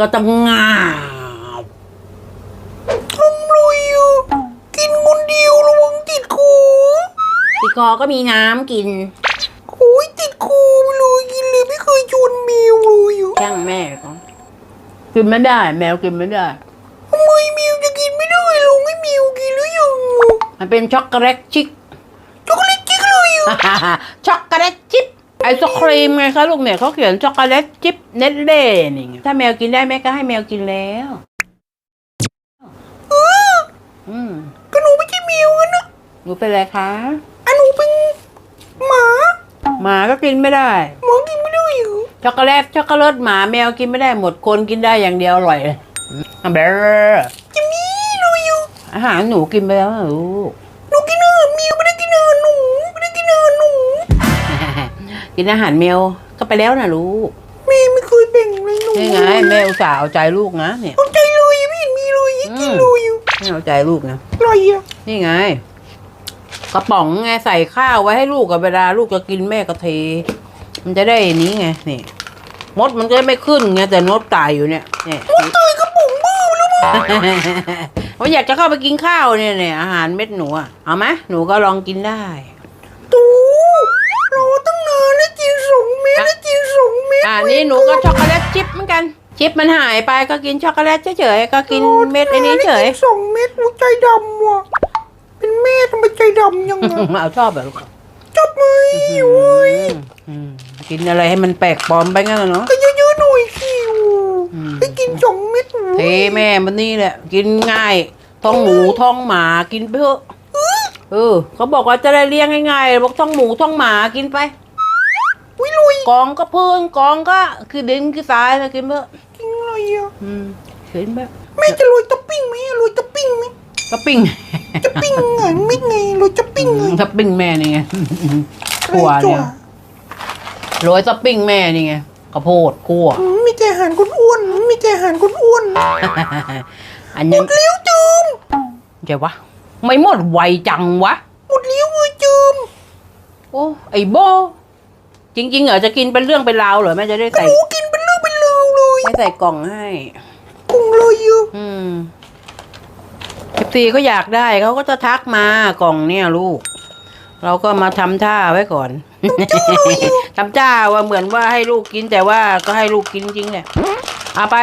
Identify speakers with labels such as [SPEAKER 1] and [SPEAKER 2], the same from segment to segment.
[SPEAKER 1] ก็ต้องงาบ
[SPEAKER 2] ทำไรอะกินคนเดียวระวังติดคอ
[SPEAKER 1] ติดคอก็มีน้ำกิน
[SPEAKER 2] โอ้ยติดคอไปเลยกินเลยไม่เคยชวนแมวเลยอะ
[SPEAKER 1] ช่างแม่ก็กินไม่ได้ แมวกินไม่ได้
[SPEAKER 2] ทำไมแมวจะกินไม่ได้ลงให้แมวกินหรือยังอะ
[SPEAKER 1] มันเป็นช็อกโกแลตชิค
[SPEAKER 2] ช็อกโกแลตจิ๊กเลยอะ
[SPEAKER 1] ช็อกโกแลตชิป ไอศครีมไงคะลูกเนี่ยเขาเขียนช็อกโกแลตชิปเนตเล่นี่ไงถ้าแมวกินได้แม่ก็ให้แมวกินแล้ว
[SPEAKER 2] เออ
[SPEAKER 1] อืม
[SPEAKER 2] ก็หนูไม่ใช่แมวกันนะ
[SPEAKER 1] หนูเป็นอะไรคะ
[SPEAKER 2] อันหนูเป็นหมา
[SPEAKER 1] หมาก็กินไม่ได้
[SPEAKER 2] หมากินไม่ได้เหรอ
[SPEAKER 1] ช็อกโกแลตช็อกโกแลตหมาแมวกินไม่ได้หมดคนกินได้อย่างเดียวอร่อยเลยอะเบรอ
[SPEAKER 2] จะมีเลยอะ
[SPEAKER 1] อาหารหนูกินไปแล้วเหรอลูก กินอาหารแมวก็ไปแล้วนะลูก
[SPEAKER 2] แม่ไม่เคยแบ่งเลยหนู
[SPEAKER 1] นี่ไงแม่อุตส่าห์เอาใจลูกนะเนี่ย
[SPEAKER 2] เอาใจเลยไม่เห็นมีเลยยังกินเลยอะ
[SPEAKER 1] แม่เอาใจลูกนะ
[SPEAKER 2] อะไรอะ
[SPEAKER 1] นี่ไงกระป๋องไงใส่ข้าวไว้ให้ลูกกับเวลาลูกจะกินแม่ก็เท มันจะได้นี้ไงนี่มดมันก็ไม่ขึ้นไงแต่นดตายอยู่เนี่ยเนี่ย
[SPEAKER 2] ตายกระป๋องเบ้าแล้วมั้ง
[SPEAKER 1] เขาอยากจะเข้าไปกินข้าวเนี่ยเนี่ยอาหารเม็ดหนูอะเอาไหมหนูก็ลองกินได้
[SPEAKER 2] ตูรอตั้งนานแล้วกินสองเม็ดแล้วกินสองเม็ด
[SPEAKER 1] อ่า นี่หนูก็ช็อกโกแลตชิปเหมือนกัน ชิปมันหายไปก็กินช็อกโกแลตเฉยๆก็กินเม็ดไอ้นี้เฉย
[SPEAKER 2] กินสองเม็ดหัวใจดำว่ะเป็นแม่ทำไมใจดำยังไง
[SPEAKER 1] เอาชอบแบบลูก
[SPEAKER 2] จับไหมโอ้ย
[SPEAKER 1] อืมกินอะไรให้มันแปลกปลอมไปงั้นเหรอเนาะ
[SPEAKER 2] ก็เยอะๆหน่อยสิว
[SPEAKER 1] อืม
[SPEAKER 2] ให้กินสองเม็ดโอ้ย
[SPEAKER 1] เทแม่มันนี่แหละ กินง่ายท้องหมูท้องหมากินไปเถอะเออเขาบอกว่าจะได้เลี้ยงง่ายๆบอกท้องหมูท้องหมากินไป
[SPEAKER 2] อุ้ยลุย
[SPEAKER 1] กองก็พื้นกองก็คือดินคือทรายนะกินไปเถอะ
[SPEAKER 2] กินอะไรอะ
[SPEAKER 1] อืมกินไป
[SPEAKER 2] แม่จะโรยท็อปปิ้งไหมโรยท็อปปิ้งไหม
[SPEAKER 1] ก็ปิ้ง
[SPEAKER 2] จะปิ้งไงไม่ไงโรยท็อปปิ้งไง
[SPEAKER 1] ถ้าปิ้งแม่นี่ไงขั่วเนี่ย โรยซับปิ้งแม่นี่ไงข้าวโพดคั่ว
[SPEAKER 2] อืมมีแต่อาหารคนอ้วนมีแต่อาหารคนอ้วน
[SPEAKER 1] อัน
[SPEAKER 2] หม
[SPEAKER 1] ยัง
[SPEAKER 2] ดเลี้ยวจืม
[SPEAKER 1] เดี๋ยววะไม่หมดไวจังวะ
[SPEAKER 2] หมดเลี้ยวเลยจืม
[SPEAKER 1] โอ้ไอ้โบ จริงๆเหรอจะกินเป็นเรื่องเป็นราวเหรอแม่จะได้
[SPEAKER 2] ก็
[SPEAKER 1] ใส่
[SPEAKER 2] หนูกินเป็นเรื่องเป็นราวเลย
[SPEAKER 1] ไม่ใส่กล่องให้
[SPEAKER 2] กุ้งเลยอะ
[SPEAKER 1] อืมสิบตีก็อยากได้เขาก็จะทักมากล่องเนี่ยลูก เราก็มาทำท่าไว้ก่อนทำท่าว่าเหมือนว่าให้ลูกกินแต่ว่าก็ให้ลูกกินจริงแหละเอาไป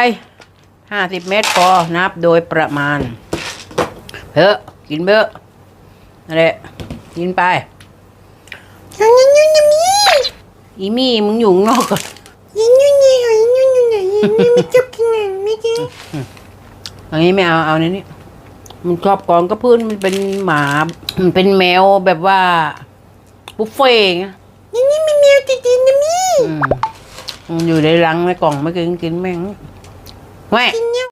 [SPEAKER 1] ห้าสิบเมตรพอนับโดยประมาณเฮ้อะกินเบอะนั่นแหละกินไป
[SPEAKER 2] ยังยังยังยังมี
[SPEAKER 1] อีมี่มึงอยู่ข้างนอกก่อน
[SPEAKER 2] ยังยังยังยังยังยังยังไม่จับกินไงไม่กิน
[SPEAKER 1] อันนี้ไม่เอาเอาในนี้มันชอบกองก็พื้นมันเป็นหมามันเป็นแมวแบบว่าบุฟเฟ่ต์ไง
[SPEAKER 2] ยังนี่มีแมวติดดินนะมี
[SPEAKER 1] อืมมันอยู่ในรังในกล่องไม่กินกินแม่งไม่
[SPEAKER 2] กินยัง